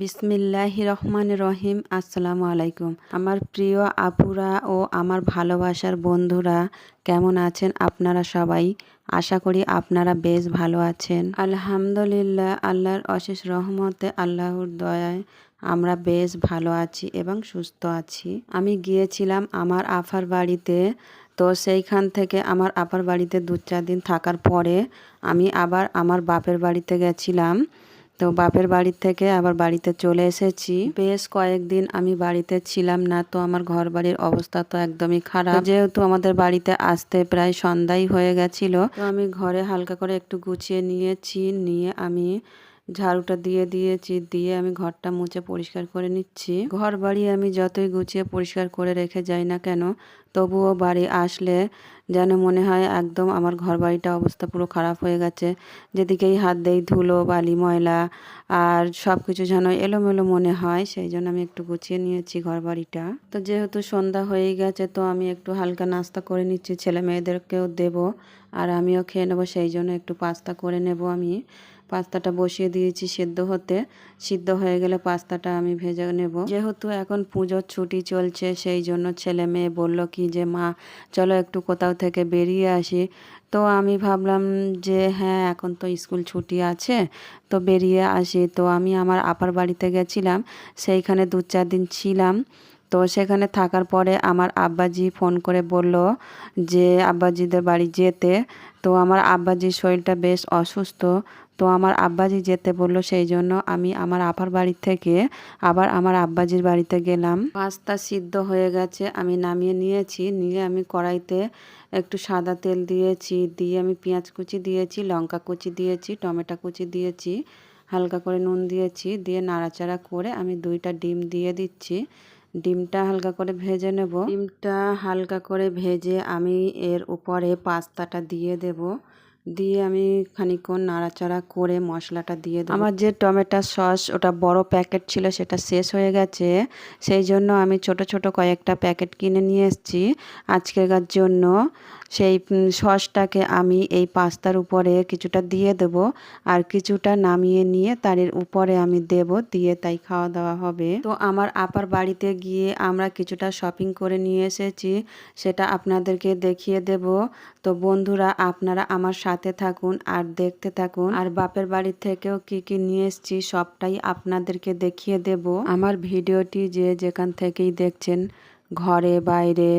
বিসমিল্লাহ রহমান রহিম, আসসালামু আলাইকুম। আমার প্রিয় আপুরা ও আমার ভালোবাসার বন্ধুরা, কেমন আছেন আপনারা সবাই? আশা করি আপনারা বেশ ভালো আছেন। আলহামদুলিল্লাহ, আল্লাহর অশেষ রহমতে, আল্লাহর দয়ায় আমরা বেশ ভালো আছি এবং সুস্থ আছি। আমি গিয়েছিলাম আমার আফার বাড়িতে, তো সেইখান থেকে আমার আপার বাড়িতে দু চার দিন থাকার পরে আমি আবার আমার বাপের বাড়িতে গেছিলাম। তো বাপের বাড়ি থেকে আবার বাড়িতে চলে এসেছি। বেশ কয়েকদিন আমি বাড়িতে ছিলাম না, তো আমার ঘর বাড়ির অবস্থা তো একদমই খারাপ। যেহেতু আমাদের বাড়িতে আসতে প্রায় সন্ধ্যাই হয়ে গেছিল, তো আমি ঘরে হালকা করে একটু গুছিয়ে নিয়েছি, নিয়ে আমি ঝাড়ুটা দিয়ে দিয়েছি, দিয়ে আমি ঘরটা মুছে পরিষ্কার করে নিচ্ছি। ঘর বাড়ি আমি যতই গুছিয়ে পরিষ্কার করে রেখে যাই না কেন, তবুও বাড়ি আসলে যেন মনে হয় একদম আমার ঘর বাড়িটা অবস্থা পুরো খারাপ হয়ে গেছে। যেদিকেই হাত দেই ধুলো, বালি, ময়লা আর সব কিছু যেন এলোমেলো মনে হয়, সেই জন্য আমি একটু গুছিয়ে নিয়েছি ঘর বাড়িটা তো যেহেতু সন্ধ্যা হয়ে গেছে, তো আমি একটু হালকা নাস্তা করে নিচ্ছি। ছেলে মেয়েদেরকেও দেবো আর আমিও খেয়ে নেব, সেই জন্য একটু পাস্তা করে নেব আমি। পাস্তাটা বসিয়ে দিয়েছি সেদ্ধ হতে। সিদ্ধ হয়ে গেলে পাস্তাটা আমি ভেজে নেব। যেহেতু এখন পুজোর ছুটি চলছে, সেই জন্য ছেলে মেয়ে বলল কি যে, মা, চলো একটু কোথাও থেকে বেরিয়ে আসি। তো আমি ভাবলাম যে হ্যাঁ এখন তো স্কুল ছুটি আছে, তো বেরিয়ে আসি। তো আমি আমার আপার বাড়িতে গেছিলাম, সেইখানে দু চার দিন ছিলাম। তো সেখানে থাকার পরে আমার আব্বাজি ফোন করে বলল যে, আব্বাজিদের বাড়ি যেতে। তো আমার আব্বাজির শরীরটা বেশ অসুস্থ তো আমার আব্বাজি যেতে বলল, সেই জন্য আমি আমার আপার বাড়ি থেকে আবার আমার আব্বাজির বাড়িতে গেলাম। পাস্তা সিদ্ধ হয়ে গেছে, আমি নামিয়ে নিয়েছি। নিয়ে আমি কড়াইতে একটু সাদা তেল দিয়েছি, দিয়ে আমি পেঁয়াজ কুচি দিয়েছি, লঙ্কা কুচি দিয়েছি, টমেটো কুচি দিয়েছি, হালকা করে নুন দিয়েছি, দিয়ে নাড়াচাড়া করে আমি দুইটা ডিম দিয়ে দিচ্ছি। ডিমটা হালকা করে ভেজে নেব। ডিমটা হালকা করে ভেজে আমি এর উপরে পাস্তাটা দিয়ে দেব। দিয়ে আমি খানিকক্ষণ নাড়াচাড়া করে মশলাটা দিয়ে আমার যে টমেটো সস, ওটা বড় প্যাকেট ছিল, সেটা শেষ হয়ে গেছে। সেই জন্য আমি ছোট ছোট কয়েকটা প্যাকেট কিনে নিয়ে এসেছি। আজকের জন্য সেই সসটাকে আমি এই পাস্তার উপরে কিছুটা দিয়ে দেব আর কিছুটা নামিয়ে নিয়ে তার উপরে আমি দেব, দিয়ে তাই খাওয়া দাওয়া হবে। তো আমার আপার বাড়িতে গিয়ে আমরা কিছুটা শপিং করে নিয়ে এসেছি, সেটা আপনাদেরকে দেখিয়ে দেব। তো বন্ধুরা, আপনারা আমার সাথে থাকুন আর দেখতে থাকুন। আর বাপের বাড়ি থেকেও কি কি নিয়ে এসেছি সবটাই আপনাদেরকে দেখিয়ে দেব। আমার ভিডিওটি যে যেখান থেকেই দেখছেন, ঘরে, বাইরে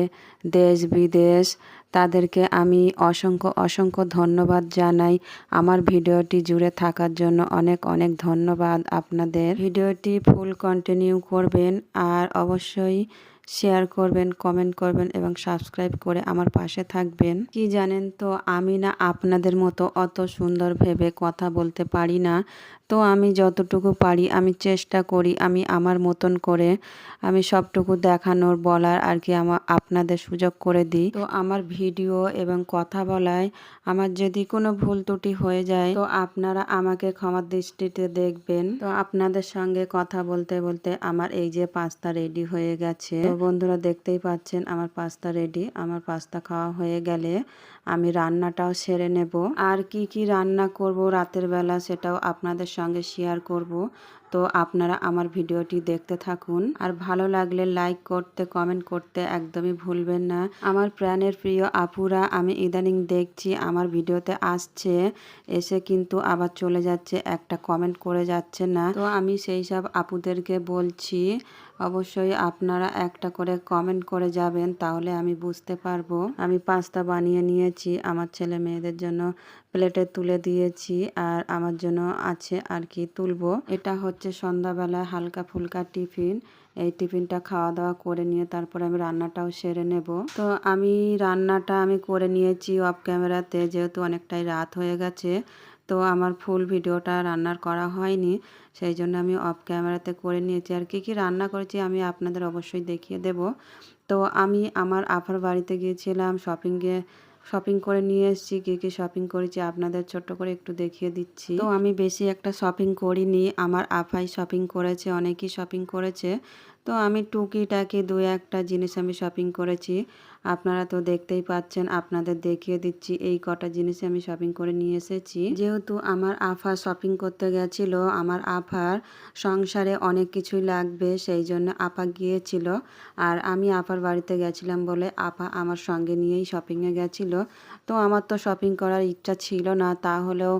দেশ বিদেশ তাদেরকে আমি অসংখ্য অসংখ্য ধন্যবাদ জানাই আমার ভিডিওটি জুড়ে থাকার জন্য। অনেক অনেক ধন্যবাদ আপনাদের। ভিডিওটি ফুল কন্টিনিউ করবেন আর অবশ্যই শেয়ার করবেন কমেন্ট করবেন এবং সাবস্ক্রাইব করে আমার পাশে থাকবেন। কি জানেন তো, আমি না আপনাদের মতো অত সুন্দর ভেবে কথা বলতে পারি না। তো আমি যতটুকু পারি, আমি চেষ্টা করি, আমি আমার মতন করে, আমি সবটুকু দেখানোর, বলার আর কি আমার আপনাদের সুযোগ করে দিই। তো আমার ভিডিও এবং কথা বলায় আমার যদি কোনো ভুল ত্রুটি হয়ে যায়, তো আপনারা আমাকে ক্ষমার দৃষ্টিতে দেখবেন। তো আপনাদের সঙ্গে কথা বলতে বলতে আমার এই যে পাস্তা রেডি হয়ে গেছে। তো বন্ধুরা দেখতেই পাচ্ছেন, আমার পাস্তা রেডি আমার পাস্তা খাওয়া হয়ে গেলে আমি রান্নাটাও সেরে নেব। আর কি কি রান্না করব রাতের বেলা সেটাও আপনাদের সঙ্গে শেয়ার করব। তো আপনারা আমার ভিডিওটি দেখতে থাকুন। আর ভালো লাগলে লাইক করতে কমেন্ট করতে একদমই ভুলবেন না। আমার প্রাণের প্রিয় আপুরা, আমি ইদানিং দেখছি আমার ভিডিওতে আসছে, এসে কিন্তু আবার চলে যাচ্ছে, একটা কমেন্ট করে যাচ্ছে না। তো আমি সেই সব আপুদেরকে বলছি, অবশ্যই আপনারা একটা করে কমেন্ট করে যাবেন, তাহলে আমি বুঝতে পারব। আমি পাস্তা বানিয়ে নিয়েছি, আমার ছেলে মেয়েদের জন্য প্লেটে তুলে দিয়েছি, আর আমার জন্য আছে আর কি তুলবো। এটা হচ্ছে সন্ধ্যাবেলা হালকা ফুলকা টিফিন। এই টিফিনটা খাওয়া দাওয়া করে নিয়ে তারপরে আমি রান্নাটাও সেরে নেব। তো আমি রান্নাটা আমি করে নিয়েছি অফ ক্যামেরাতে যেহেতু অনেকটাই রাত হয়ে গেছে, তো আমার ফুল ভিডিওটা রান্নার করা হয়নি, সেই জন্য আমি অফ ক্যামেরাতে করে নিয়েছি। আর কী কী রান্না করেছি আমি আপনাদের অবশ্যই দেখিয়ে দেব। তো আমি আমার আফার বাড়িতে গিয়েছিলাম শপিংয়ে শপিং করে নিয়ে এসেছি, কী কী শপিং করেছি আপনাদের ছোট্ট করে একটু দেখিয়ে দিচ্ছি। তো আমি বেশি একটা শপিং করিনি, আমার আফাই শপিং করেছে, অনেকেই শপিং করেছে। তো আমি টুকিটাকি দু একটা জিনিস আমি শপিং করেছি। আপনারা তো দেখতেই পাচ্ছেন, আপনাদের দেখিয়ে দিচ্ছি, এই কটা জিনিস আমি শপিং করে নিয়ে এসেছি। যেহেতু আমার আফা শপিং করতে গেছিল, আমার আফার সংসারে অনেক কিছুই লাগবে, সেই জন্য আপা গিয়েছিল। আর আমি আপার বাড়িতে গেছিলাম বলে আপা আমার সঙ্গে নিয়েই শপিংয়ে গেছিল। তো আমার তো শপিং করার ইচ্ছা ছিল না, তাহলেও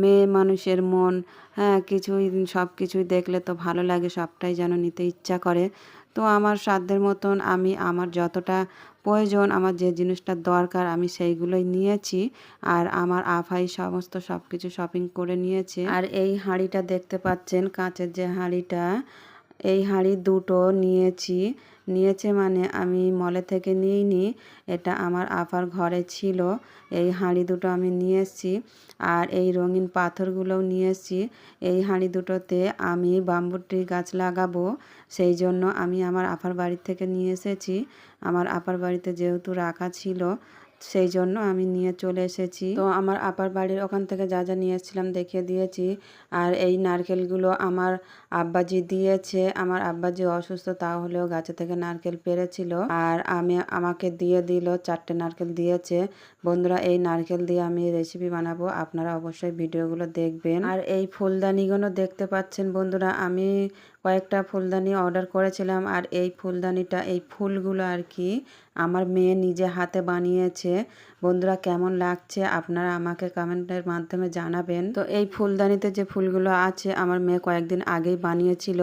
মেয়ে মানুষের মন হ্যাঁ কিছুই সব কিছুই দেখলে তো ভালো লাগে, সবটাই যেন নিতে ইচ্ছা করে। তো আমার সাধ্যের মতন আমি, আমার যতটা প্রয়োজন, আমার যে জিনিসটা দরকার আমি সেইগুলোই নিয়েছি। আর আমার আফাই সমস্ত সব কিছু শপিং করে নিয়েছে। আর এই হাঁড়িটা দেখতে পাচ্ছেন, কাঁচের যে হাঁড়িটা এই হাঁড়ি দুটো নিয়েছি। নিয়েছে মানে আমি মলে থেকে নিইনি, এটা আমার আপার ঘরে ছিল। এই হাঁড়ি দুটো আমি নিয়ে এসেছি আর এই রঙিন পাথরগুলোও নিয়ে এসেছি। এই হাঁড়ি দুটোতে আমি বাম্বুটি গাছ লাগাবো, সেই জন্য আমি আমার আপার বাড়ি থেকে নিয়ে এসেছি। আমার আপার বাড়িতে যেহেতু রাখা ছিল সেই জন্য আমি নিয়ে চলে এসেছি। তো আমার আপার বাড়ির ওখান থেকে যা যা নিয়ে এসেছিলাম দেখিয়ে দিয়েছি। আর এই নারকেলগুলো আমার আব্বাজি দিয়েছে। আমার আব্বাজি অসুস্থ তাহলেও গাছে থেকে নারকেল পেরেছিল। আর আমি, আমাকে দিয়ে দিল, চারটে নারকেল দিয়েছে। বন্ধুরা, এই নারকেল দিয়ে আমি রেসিপি বানাবো। আপনারা অবশ্যই ভিডিওগুলো দেখবেন। আর এই ফুলদানিগুলো দেখতে পাচ্ছেন বন্ধুরা, আমি কয়েকটা ফুলদানি অর্ডার করেছিলাম। আর এই ফুলদানিটা, এই ফুলগুলো আর কি আমার মেয়ে নিজে হাতে বানিয়েছে। বন্ধুরা কেমন লাগছে? আপনারা আমাকে কমেন্টের মাধ্যমে জানাবেন। তো এই ফুলদানিতে যে ফুলগুলো আছে, আমার মেয়ে কয়েকদিন আগেই বানিয়েছিল।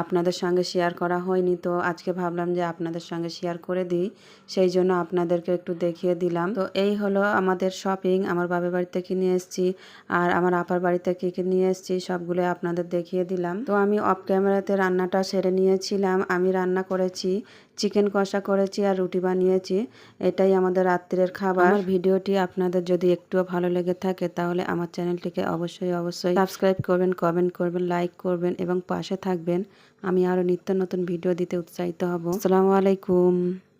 আপনাদের সঙ্গে শেয়ার করা হয়নি, তো আজকে ভাবলাম যে আপনাদের সঙ্গে শেয়ার করে দিই। সেই জন্য আপনাদেরকে একটু দেখিয়ে দিলাম। তো এই হলো আমাদের শপিং আমার বাবার বাড়িতে কি নিয়ে এসেছি। আর আমার আপার বাড়িতে কী কী নিয়ে এসেছি, সবগুলো আপনাদের দেখিয়ে দিলাম। তো আমি অফ ক্যামেরাতে রান্নাটা সেরে নিয়েছিলাম। আমি রান্না করেছি চিকেন কষা করেছি আর রুটি বানিয়েছি, এটাই আমাদের রাত্রের খাবার। আমার ভিডিওটি আপনাদের যদি একটুও ভালো লেগে থাকে, তাহলে আমার চ্যানেলটিকে অবশ্যই অবশ্যই সাবস্ক্রাইব করবেন, কমেন্ট করবেন, লাইক করবেন এবং পাশে থাকবেন। আমি আরও নিত্য নতুন ভিডিও দিতে উৎসাহিত হব। আসসালামু আলাইকুম।